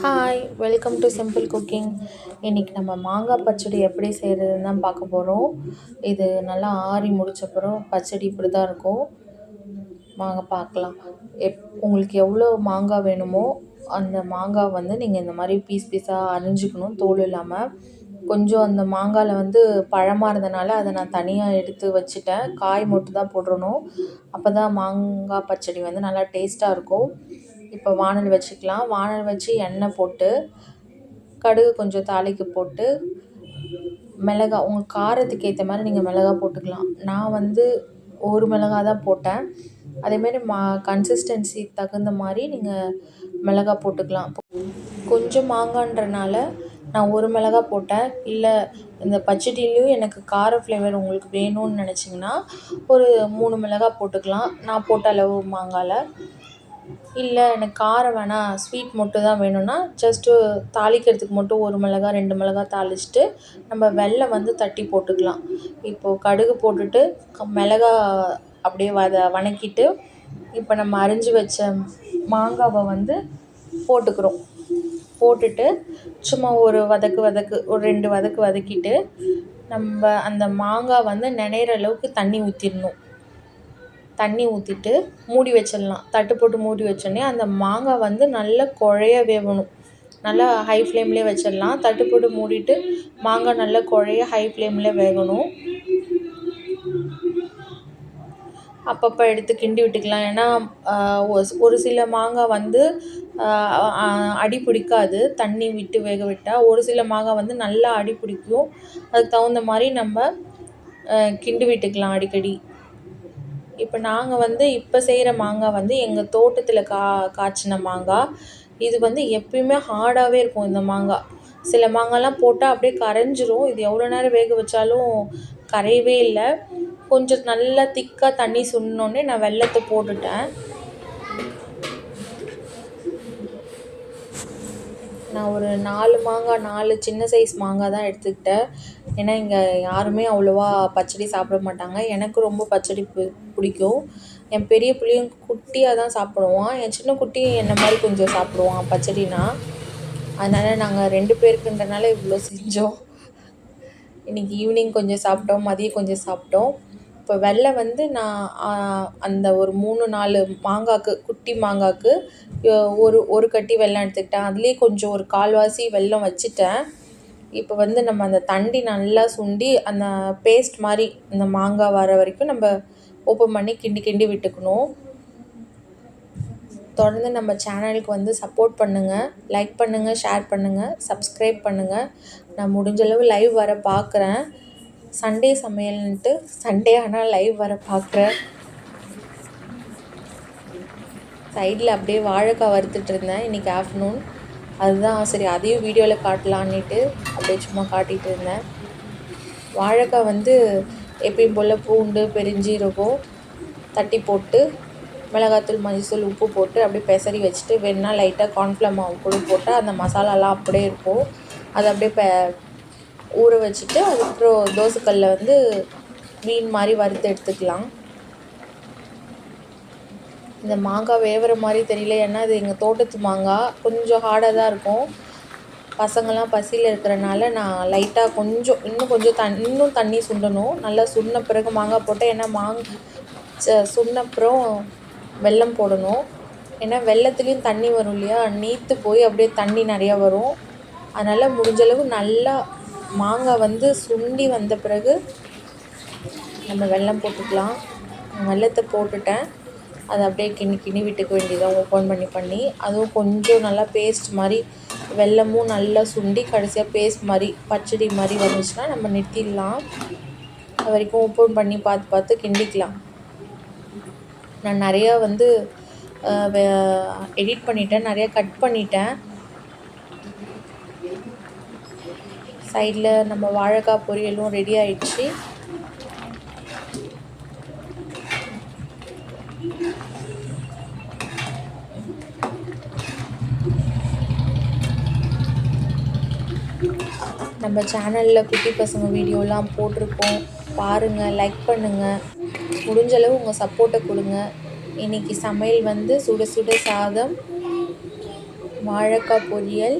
Hi welcome to simple cooking இன்றைக்கி நம்ம மாங்காய் பச்சடி எப்படி செய்கிறதுன்னு தான் பார்க்க போகிறோம் இது நல்லா ஆறி முடிச்சப்புறம் பச்சடி இப்படி தான் இருக்கும். வாங்க பார்க்கலாம். எப் உங்களுக்கு எவ்வளோ மாங்காய் வேணுமோ அந்த மாங்காய் வந்து நீங்கள் இந்த மாதிரி பீஸ் பீஸாக அரிஞ்சிக்கணும் தோல் இல்லாமல் கொஞ்சம் அந்த மாங்காயில் வந்து பழமாக இருந்தனால அதை நான் தனியாக எடுத்து வச்சுட்டேன். காய் மட்டும் தான் போடணும் அப்போ தான் மாங்காய் பச்சடி வந்து நல்லா டேஸ்ட்டாக இருக்கும். இப்போ வானல் வச்சுக்கலாம். வானல் வச்சு எண்ணெய் போட்டு கடுகு கொஞ்சம் தாளிக்கு போட்டு மிளகா உங்கள் காரத்துக்கு ஏற்ற மாதிரி நீங்கள் மிளகா போட்டுக்கலாம். நான் வந்து ஒரு மிளகா தான் போட்டேன். அதேமாரி மா கன்சிஸ்டன்சி தகுந்த மாதிரி நீங்கள் மிளகா போட்டுக்கலாம். கொஞ்சம் மாங்கான்றனால நான் ஒரு மிளகா போட்டேன். இல்லை இந்த பச்சடிலையும் எனக்கு கார ஃப்ளேவர் உங்களுக்கு வேணும்னு நினச்சிங்கன்னா ஒரு மூணு மிளகா போட்டுக்கலாம். நான் போட்ட அளவு மாங்காயில் இல்லை எனக்கு காரம் வேணாம் ஸ்வீட் மட்டும் தான் வேணும்னா ஜஸ்ட்டு தாளிக்கிறதுக்கு மட்டும் ஒரு மிளகா ரெண்டு மிளகா தாளிச்சிட்டு நம்ம வெல்லம் வந்து தட்டி போட்டுக்கலாம். இப்போது கடுகு போட்டுட்டு மிளகா அப்படியே வத வதக்கிட்டு இப்போ நம்ம அரிஞ்சு வச்ச மாங்காவை வந்து போட்டுக்கிறோம். போட்டுட்டு சும்மா ஒரு வதக்கு வதக்கு ஒரு ரெண்டு வதக்கு வதக்கிட்டு நம்ம அந்த மாங்காய் வந்து நினைகிற அளவுக்கு தண்ணி ஊற்றிடணும் தண்ணி ஊற்றிட்டு மூடி வச்சிடலாம். தட்டு போட்டு மூடி வச்சோடனே அந்த மாங்காய் வந்து நல்லா குழைய வேகணும் நல்லா ஹை ஃப்ளேம்லேயே வச்சிடலாம். தட்டு போட்டு மூடிட்டு மாங்காய் நல்லா குழைய ஹை ஃப்ளேமில் வேகணும். அப்பப்போ எடுத்து கிண்டி விட்டுக்கலாம். ஏன்னா ஒரு சில மாங்காய் வந்து அடி பிடிக்காது. தண்ணி விட்டு வேக விட்டால் ஒரு சில மாங்காய் வந்து நல்லா அடி பிடிக்கும். அதுக்கு தகுந்த மாதிரி நம்ம கிண்டி விட்டுக்கலாம் அடிக்கடி. இப்போ நாங்கள் வந்து இப்போ செய்கிற மாங்காய் வந்து எங்கள் தோட்டத்தில் கா காய்ச்சின மாங்காய் இது வந்து எப்பயுமே ஹார்டாகவே இருக்கும் இந்த மாங்காய் சில மாங்காய்லாம் போட்டால் அப்படியே கரைஞ்சிரும். இது எவ்வளோ நேரம் வேக வச்சாலும் கரையவே இல்லை. கொஞ்சம் நல்லா திக்காக தண்ணி சுண்டினோடனே நான் வெல்லத்தை போட்டுட்டேன். நான் ஒரு நாலு மாங்காய் நாலு சின்ன சைஸ் மாங்காய் தான் எடுத்துக்கிட்டேன். ஏன்னா இங்கே யாருமே அவ்வளோவா பச்சடி சாப்பிட மாட்டாங்க. எனக்கு ரொம்ப பச்சடி பி பிடிக்கும். என் பெரிய பிள்ளையும் குட்டியாக தான் சாப்பிடுவான். என் சின்ன குட்டி என்ன மாதிரி கொஞ்சம் சாப்பிடுவான் பச்சடினா அதனால் நாங்கள் ரெண்டு பேருக்குன்றனால இவ்வளோ செஞ்சோம். இன்றைக்கி ஈவினிங் கொஞ்சம் சாப்பிட்டோம் மதியம் கொஞ்சம் சாப்பிட்டோம். இப்போ வெள்ளை வந்து நான் அந்த ஒரு மூணு நாலு மாங்காய்க்கு குட்டி மாங்காய்க்கு ஒரு ஒரு கட்டி வெள்ளம் எடுத்துக்கிட்டேன். அதுலேயே கொஞ்சம் ஒரு கால்வாசி வெல்லம் வச்சுட்டேன். இப்போ வந்து நம்ம அந்த தண்டி நல்லா சுண்டி அந்த பேஸ்ட் மாதிரி அந்த மாங்காய் வர வரைக்கும் நம்ம ஓப்பன் பண்ணி கிண்டி கிண்டி விட்டுக்கணும். தொடர்ந்து நம்ம சேனலுக்கு வந்து சப்போர்ட் பண்ணுங்கள் லைக் பண்ணுங்கள் ஷேர் பண்ணுங்கள் சப்ஸ்கிரைப் பண்ணுங்கள் நான் முடிஞ்சளவு லைவ் வர பார்க்குறேன் சண்டே சமையல்ன்ட்டு சண்டே ஆனால் லைவ் வர பார்க்குறேன் சைடில் அப்படியே வாழைக்காய் வறுத்துட்டு இருந்தேன். இன்றைக்கி ஆஃப்டர்நூன் அதுதான் சரி அதையும் வீடியோவில் காட்டலான்னுட்டு அப்படியே சும்மா காட்டிகிட்டு இருந்தேன். வாழைக்காய் வந்து எப்பயும் போல் பூண்டு பெருஞ்சீரகம் தட்டி போட்டு மிளகாத்தூள் மஞ்சள் உப்பு போட்டு அப்படியே பெசரி வச்சுட்டு வேணுன்னா லைட்டாக கார்ன்ஃப்ளவர் மாவு கூட போட்டால் அந்த மசாலாலாம் அப்படியே இருக்கும். அதை அப்படியே பெ ஊற வச்சுட்டு அதுக்கப்புறம் தோசைக்கல்லில் வந்து மீன் மாதிரி வறுத்து எடுத்துக்கலாம். இந்த மாங்காய் வேகிற மாதிரி தெரியல. ஏன்னா இது எங்கள் தோட்டத்து மாங்காய் கொஞ்சம் ஹார்டாக தான் இருக்கும். பசங்கள்லாம் பசியில் இருக்கிறனால நான் லைட்டாக கொஞ்சம் இன்னும் கொஞ்சம் தண் இன்னும் தண்ணி சுண்டணும். நல்லா சுண்ண பிறகு மாங்காய் போட்டால் ஏன்னா மாங் சுண்ண அப்புறம் வெல்லம் போடணும். ஏன்னா வெள்ளத்துலேயும் தண்ணி வரும் இல்லையா? நீத்து போய் அப்படியே தண்ணி நிறையா வரும். அதனால் முடிஞ்சளவு நல்லா மாங்காய் வந்து சுண்டி வந்த பிறகு நம்ம வெல்லம் போட்டுக்கலாம். வெல்லத்தை போட்டுட்டேன். அதை அப்படியே கிண்ணி கிண்ணி விட்டுக்க வேண்டியதான் ஓப்பன் பண்ணி பண்ணி. அதுவும் கொஞ்சம் நல்லா பேஸ்ட் மாதிரி வெல்லமும் நல்லா சுண்டி கடைசியாக பேஸ்ட் மாதிரி பச்சடி மாதிரி வந்துச்சுன்னா நம்ம நிறுத்திடலாம். அது வரைக்கும் ஓப்பன் பண்ணி பார்த்து பார்த்து கிண்டிக்கலாம். நான் நிறையா வந்து எடிட் பண்ணிட்டேன். நிறையா கட் பண்ணிட்டேன். சைடில் நம்ம வாழைக்காய் பொரியலும் ரெடி ஆயிடுச்சு. நம்ம சேனலில் குட்டி பசங்க வீடியோலாம் போட்டிருக்கோம் பாருங்கள் லைக் பண்ணுங்கள் முடிஞ்சளவு உங்கள் சப்போர்ட்டை கொடுங்க. இன்றைக்கி சமையல் வந்து சுட சுட சாதம் வாழைக்காய் பொரியல்.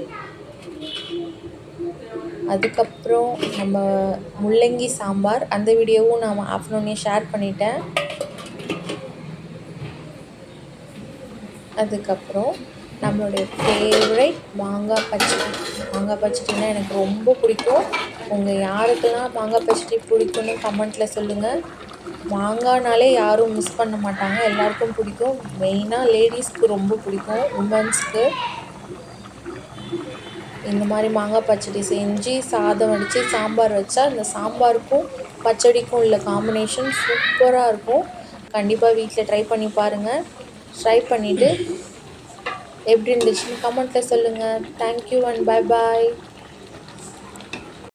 அதுக்கப்புறம் நம்ம முள்ளங்கி சாம்பார். அந்த வீடியோவும் நான் ஆஃப்டர்நூனே ஷேர் பண்ணிட்டேன். அதுக்கப்புறம் நம்மளுடைய ஃபேவரைட் மாங்காய் பச்சடி. மாங்காய் பச்சடினா எனக்கு ரொம்ப பிடிக்கும். உங்கள் யாருக்கெல்லாம் மாங்காய் பச்சடி பிடிக்கும்னு கமெண்ட்டில் சொல்லுங்கள் மாங்காய்னாலே யாரும் மிஸ் பண்ண மாட்டாங்க. எல்லாருக்கும் பிடிக்கும். மெயினாக லேடிஸ்க்கு ரொம்ப பிடிக்கும். உமன்ஸ்க்கு இந்த மாதிரி மாங்காய் பச்சடி செஞ்சு சாதம் வடித்து சாம்பார் வச்சா இந்த சாம்பாருக்கும் பச்சடிக்கும் உள்ள காம்பினேஷன் சூப்பராக இருக்கும். கண்டிப்பாக வீட்டில் ட்ரை பண்ணி பாருங்கள் ட்ரை பண்ணிவிட்டு எப்படி இருந்துச்சுன்னு கமெண்ட்டில் சொல்லுங்கள் தேங்க்யூ அண்ட் பை பாய்